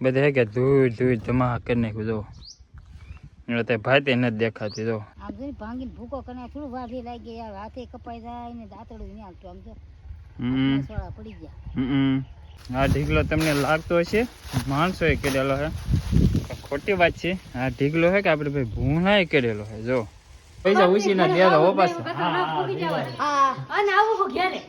બધે હે કે ધૂળ ધૂળ ધમા કરી નાખ્યું જો. એટલે તે ભાતે નથી દેખાતી જો. આમ જોઈને ભાંગીને ભૂકો કરીને થોડું વાઢી લાગી યાર હાથે કપાઈ જાય ને દાંતડું નહીં હાલતું આમ તો હમ. સોળા પડી ગયા. હમ. આ ઢીકલો તમને લાગતો હશે? માણસો એ કરેલો હે. ખોટી વાત છે. આ ઢીકલો હે કે આપણે ભાઈ ભૂણાએ કરેલો હે જો. પૈસા ઉછીના દેલો હો પાછો હા અને આવું ઘેરે.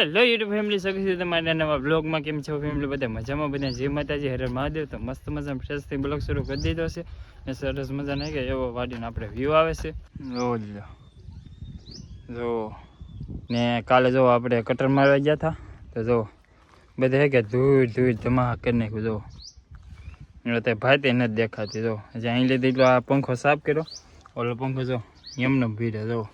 હેલો યુટ્યુબ ફેમિલી સગી છે તમારા નવા બ્લોગમાં. કેમ છો ફેમિલી? બધા મજામાં? બધા જય માતાજી હરે મહાદેવ. તો મસ્ત મજા ફ્રેશથી બ્લોગ શરૂ કરી દીધો છે. ને સરસ મજા નહીં કે એવો વાડીનો આપણે વ્યૂ આવે છે. જો જો. ને કાલે જો આપણે કટર મારવા ગયા હતા તો જો બધે હે કે ધૂળ ધૂળ ધમા કરી નાખ્યું જો. એટલે તે ભાતે નથી દેખાતી જો. હજી અહીં લીધી એટલો આ પંખો સાફ કર્યો. ઓલો પંખો જો એમનો ભીડે જો.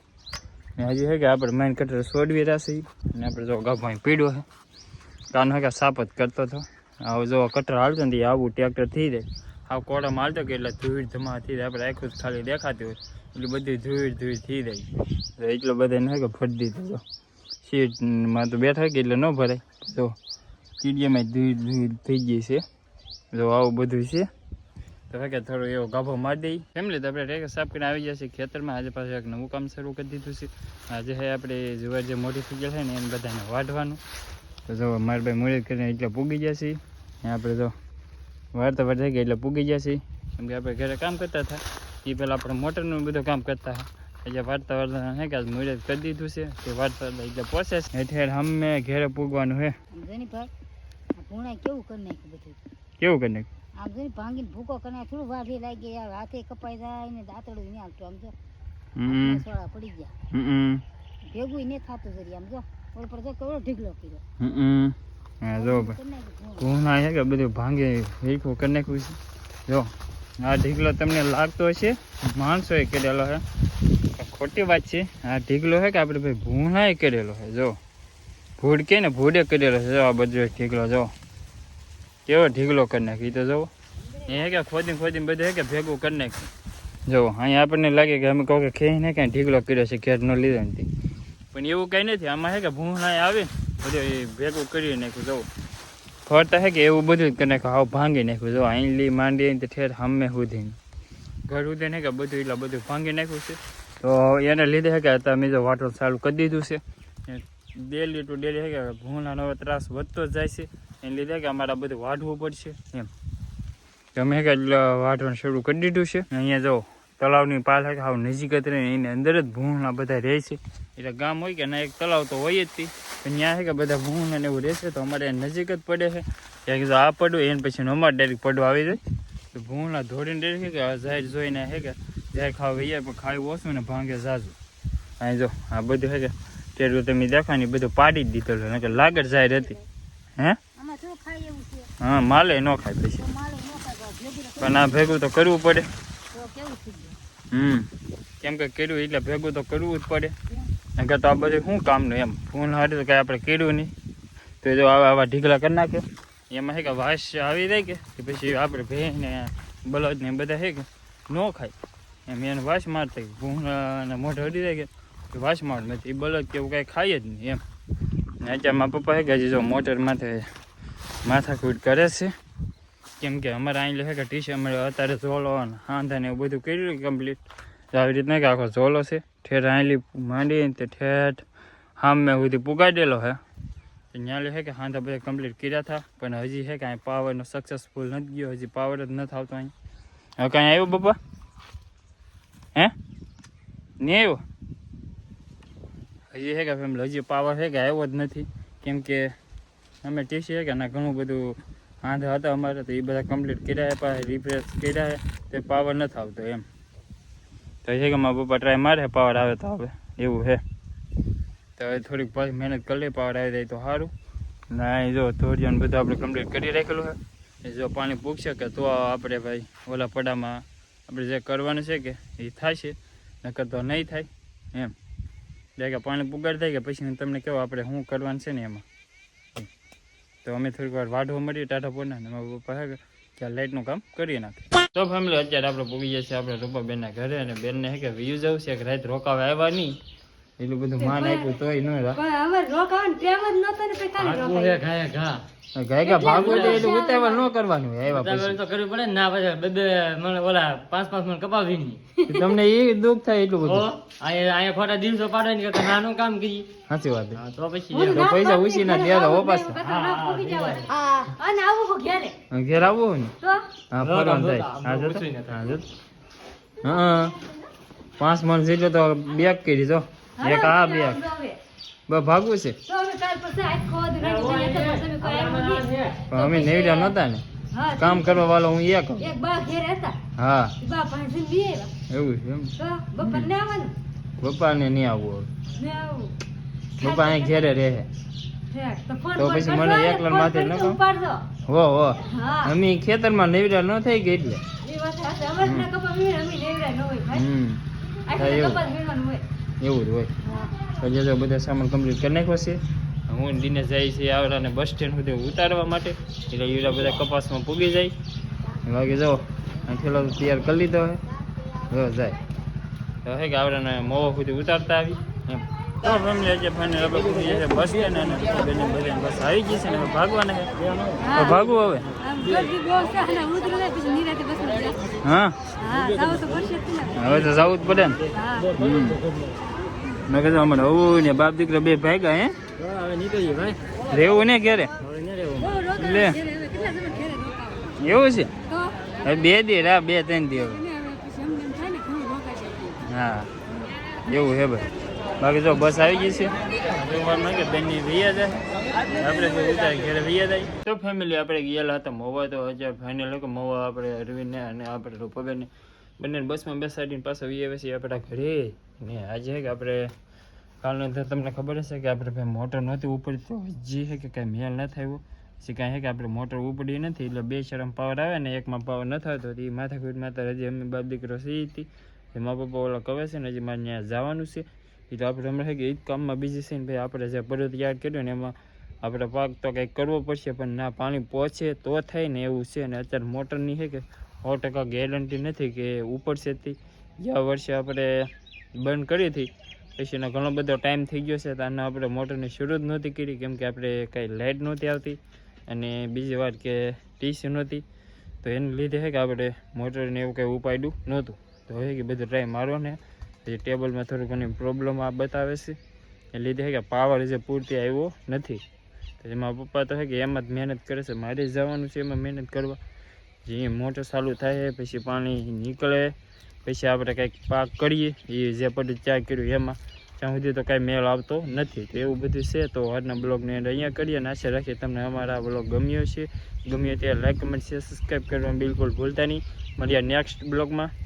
ને હજી હે કે આપણે માઇન કટર છોડવી રહેશે ને આપણે જો ગભાઈ પીડ્યો છે હે કે સાપ જ કરતો હતો. હવે જો કટર હાલતો ને આવું ટ્રેક્ટર થઈ જાય આવ કોડામાં હાલતો કે એટલે ધૂળ ધમા થઈ જાય આપણે આખું જ ખાલી દેખાતી હોય. એટલે બધી ધૂળ ધૂળ થઈ જાય એટલો બધા ને કે ફરી દીધો તો સીટમાં તો બેઠા કે એટલે ન ભરાય. તો કીડિયામાં ધૂળ ધૂળ થઈ ગઈ છે. જો આવું બધું છે. તો હે કે થોડો એવો ગાભો મારી દઈ. ફેમિલી તો આપણે રેકે સાફ કરીને આવી જશે. ખેતરમાં આજે પાછું એક નવું કામ શરૂ કરી દીધું છે. આજે હે આપણે જુવાર જે મોટી થઈ ગયા છે ને એને બધાને વાઢવાનું. તો જો મારા ભાઈ મુરત કરીને એટલે પૂગી જશે ને આપણે જો વાળતા વાળતા ગયા એટલે પૂગી જશે કેમ કે આપણે ઘરે કામ કરતા હતા. એ પહેલાં આપણે મોટરનું બધું કામ કરતા હતા. એટલે વાળતા વાળતા હે કે આજ મુરત કરી દીધું છે તે વાળતા વાળતા એટલે પ્રોસેસ હેઠે હમે ઘરે પૂગવાનું હે. આમ જોઈને ભાઈ આ ભૂણાએ કેવું કરી નાખ્યું બધું? કેવું કરી નાખ્યું? આમ જોઈને ભાંગીને ભૂકો કરીને થોડું વાઢી લાગી યાર હાથે કપાઈ જાય ને દાંતડું નહીં આવતું આમ જો. સોળા પડી ગયા. ભેગું નહીં થતું જરી આમ જો. ઓળ પર જો કેવડો ઢીકલો કર્યો. હમ હા જો કરી ભૂણું. છે કે બધું ભાંગે વીખું કરી નાખ્યું છે. જો આ ઢીગલો તમને લાગતો હશે? માણસો એ કરેલો છે. ખોટી વાત છે. આ ઢીકલો છે કે આપણે ભાઈ ભૂણાએ કરેલો છે. જો ભૂડ કે ને ભૂડે કરેલો છે. જો આ બધો ઢીગલો જો. કેવો ઢીકલો કરી નાખી તો જો એ કે ખોદીને ખોદીને બધું કે ભેગું કરી નાખ્યું? જુઓ અહીંયા આપણને લાગે કે અમે કહો કે ખેઈ ને કાંઈ ઢીકલો કર્યો છે, ઘેર ન લીધો નથી પણ એવું કંઈ નથી, આમાં હે કે ભૂણાએ આવે બધું એ ભેગું કરી નાખ્યું જો ફરતા હે કે એવું બધું જ કરી નાખ્યું, હાવ ભાંગી નાખ્યું જો આઈલી માંડી તો ઠેર હમે સુધીને ઘર સુધી ને કે બધું એટલે બધું ભાંગી નાખ્યું છે. તો એને લીધે હે કે તમે જો વાટો ચાલુ કરી દીધું છે. ડેલી ટુ ડેલી હે કે ભૂણાનો ત્રાસ વધતો જ જાય છે. એને લીધે કે અમારે બધું વાઢવું પડશે, એમ. તમે કે વાઢવાનું શરૂ કરી દીધું છે. અહીંયા જો, તળાવની પાછળ હે નજીક જ રહે, એની અંદર જ ભૂણના બધા રહે છે. એટલે ગામ હોય કે ના, એક તળાવ તો હોય જ તી. પણ ત્યાં છે કે બધા ભૂણ ને એવું રહેશે તો અમારે નજીક જ પડે છે. ક્યાંક જો આ પડવું એને પછી અમારે ડાયરેક્ટ પડવા આવી જાય. તો ભૂણા ધોડીને છે કે જાહેર જોઈને છે કે જાહેર ખાવા વૈયા, પણ ખાવી ઓછું ને ભાંગે જાજુ અહીં જો, આ બધું છે કે તેરું તમે દેખાય ને બધું પાડી જ દીધેલું ને કે લાગડ જાહેર હતી. હે? હા માલે ન ખાય પછી. પણ આ ભેગું તો કરવું પડે. હમ. કેમ કે કર્યું એટલે ભેગું તો કરવું જ પડે. કે તો આ બધું શું કામનું એમ? ફોન હારે તો કાંઈ આપણે કર્યું નહીં. તો જો આવા આવા ઢીકલા કરી નાખે. એમાં છે કે વાસ આવી જાય કે? પછી આપણે ભેં ને બળદ ને બધા છે કે ન ખાય. એમ એને વાસ મારતા ભૂંગળા મોઢે અડી જાય કે? કે વાસ માર નથી. એ બળદ કે એવું કાંઈ ખાય જ નહીં એમ. ને અત્યારે મારા પપ્પા છે કે હજી જો મોટર માથે માથાકૂટ કરે છે. કેમ કે અમારે અહીં લે કે ટી અમારે અત્યારે ઝોલો અને હાંધા ને એવું બધું કર્યું કમ્પ્લીટ આવી રીતના કે આખો ઝોલો છે. ઠેઠ આંલી માંડી તે ઠેઠ હામે સુધી પુગાડેલો હે ત્યાં છે કે હાંધા બધા કમ્પ્લીટ કર્યા હતા પણ હજી કે અહીં પાવરનો સક્સેસફુલ નથી ગયો, હજી પાવર જ નથી આવતો અહીં હવે કાંઈ આવ્યો પપ્પા હે? નહીં આવ્યો? હજી છે કે ફેમિલી હજી પાવર છે કે આવ્યો જ નથી. કેમ કે અમે ટીસી કે ના ઘણું બધું હાંધા હતા અમારે તો એ બધા કમ્પ્લીટ કર્યા પાછા રિફ્રેશ કર્યા તે પાવર નથી આવતો એમ. તો છે કે મારા પપ્પા ટ્રાય મારે પાવર આવે તો આવે. એવું છે. તો હવે થોડીક પાછી મહેનત કરી લે પાવર આવી જાય તો સારું. ના, એ જો ધોરિયાને બધું આપણે કમ્પ્લીટ કરી રાખેલું છે. એ જો પાણી પૂગશે કે તો આપણે ભાઈ ઓલા પડામાં આપણે જે કરવાનું છે કે એ થશે, નકર તો નહીં થાય, એમ. કે પાણી પુગાડ થાય કે પછી હું તમને કહું આપણે શું કરવાનું છે ને એમાં. તો અમે થોડીક વાર વાઢવા મળીએ ટાટા પોરના ને મારા પપ્પા હે કામ કરી નાખે. તો ફેમિલી અત્યારે આપણે પૂગી જશે આપણે રૂપાબેનના ઘરે, અને બેનને હે કે વ્યૂ જવું છે કે રાત રોકાવા આવ્યા નહીં. એટલું બધું માન આપ્યું તોય ન રા પણ રોકાવાનું જ નતો ને પછી રોકાય. ગાય કા ભાગવું એટલે એટલું ઉતાવળ ન કરવાનું એવા આવ્યા તો કરવી પડે ને ના પછી બે બે મને ઓલા પાંચ પાંચ મને કપાવી નહીં. તમને એ દુઃખ થાય એટલું બધું. અહીંયા અહીંયા ખોટા દિવસો પાડે ને કરતા નાનું કામ કરી. સાચી વાત તો પછી તો પૈસા ઉછી ના દેવા હો પાછા ના. અને આવું ઘેરે. ઘેર ને? હા ફરવાનું થાય. હા જતો હા જતો હા પાંચ મણ જેટલો તો બેગ કરી તો એક આ બે. ભાગવું છે. અમે નેવડા નહોતા ને. કામ કરવા વાળો હું એક એક બા ઘેરે હતા. હા. બા પાસે બી એવું છે એમ. તો ને આવવાનું? નહીં આવવું ને આવું. પપ્પા અહીં ઘેરે રહે. તો પછી મને એકલા માથે ન કહો. હો હો. હા. અમે ખેતરમાં નેવડા ન થઈ ગઈ એટલે. એ વાત કપા વીણે, અમે નેવડા ન હોય હમ. આટલે એવું. જ હોય. જ હજી તો બધા સામાન કમ્પ્લીટ કરી નાખ્યો છે. હું દિને જાય છે આવડાને બસ સ્ટેન્ડ સુધી ઉતારવા માટે. એટલે યુરા બધા કપાસમાં પૂગી જાય. બાકી જાઓ અને થેલો તો તૈયાર કરી લીધો હે. જો, જાય. તો હે આવડાને મોવા સુધી ઉતારતા આવી. તો ફેમિલી આજે ફાઈનલ આપણે પૂરી જશે બસ સ્ટેન્ડ અને બેને બધાને બસ આવી ગઈ છે ને હવે ભાગવાના છે. તો ભાગવું હવે. છે. હા? ને. હવે તો જવું જ પડે ને. મેં કીધું અમારે હવું ને બાપ દીકરા બે ભાગ્યા હે? હવે રહેવું ને ક્યારે ન લે. એવું છે? હવે બે દી રા બે ત્રણ દી હવે. ને. હા એવું હે ભાઈ. બાકી જો બસ આવી ગઈ છે. કે બેનની વૈયા જાય આપણે ઘરે વૈયા જાય. તો ફેમિલી આપણે ગયેલા હતા, મોવા તો હજાર ફાઇનલ કે મોવા આપણે અરવિંદને અને આપણે રૂપાબેનને. બંને બસમાં બેસાડીને પાછા વૈયા પછી આપણા ઘરે. ને આજે કે આપણે, કાલનો તો તમને ખબર હશે કે આપણે ભાઈ મોટર નહોતી ઉપડી તો હજી છે કે કાંઈ મેલ ન થયો પછી કાંઈ છે કે આપણે મોટર ઉપડી નથી, એટલે બે શરમ પાવર આવે ને એકમાં પાવર ન થતો એ માથાકૂટમાં તો હજી અમે બાપ દીકરો સી હતી એમાં પપ્પા ઓલા કવે છે ને હજી મારે ત્યાં જવાનું છે. એ તો આપણે હમણાં એ જ કામમાં બીજી છે ને ભાઈ આપણે જે પર્વત યાદ કર્યો ને એમાં આપણે પાક તો કંઈક કરવો પડશે, પણ ના પાણી પહોંચે તો થાય ને એવું છે ને અત્યારે મોટરની છે કે સો ટકા ગેરંટી નથી કે જ તે. ગયા વર્ષે આપણે બંધ કરી હતી. પછી એનો ઘણો બધો ટાઈમ થઈ ગયો છે, તો આને આપણે મોટરની શરૂ જ નહોતી કરી, કેમ કે આપણે કાંઈ લાઇટ નહોતી આવતી અને બીજી વાત કે ટીસી નહોતી. તો એને લીધે છે કે આપણે મોટરને એવું કંઈ ઉપાડ્યું નહોતું. તો હવે કે બધો ટ્રાય મારો ને પછી ટેબલમાં થોડું ઘણી પ્રોબ્લેમ આ બતાવે છે. એ લીધે કે પાવર જે પૂરતી આવ્યો નથી. તો એમાં પપ્પા તો છે કે એમાં જ મહેનત કરે છે. મારે જવાનું છે, એમાં મહેનત કરવા. જે મોટર ચાલુ થાય પછી પાણી નીકળે, પછી આપણે કંઈક પાક કરીએ. એ જે પદ્ધતિ ચા કર્યું એમાં, ત્યાં સુધી તો કાંઈ મેળ આવતો નથી. તો એવું બધું છે, તો આજના બ્લોગને અહીંયા કરીએ અને રાખીએ તમને અમારા બ્લોગ ગમ્યો છે ગમ્યો ત્યારે લાઈક કમેન્ટ શેર સબસ્ક્રાઈબ કરવાનું બિલકુલ ભૂલતા નહીં. મળીએ નેક્સ્ટ બ્લોગમાં.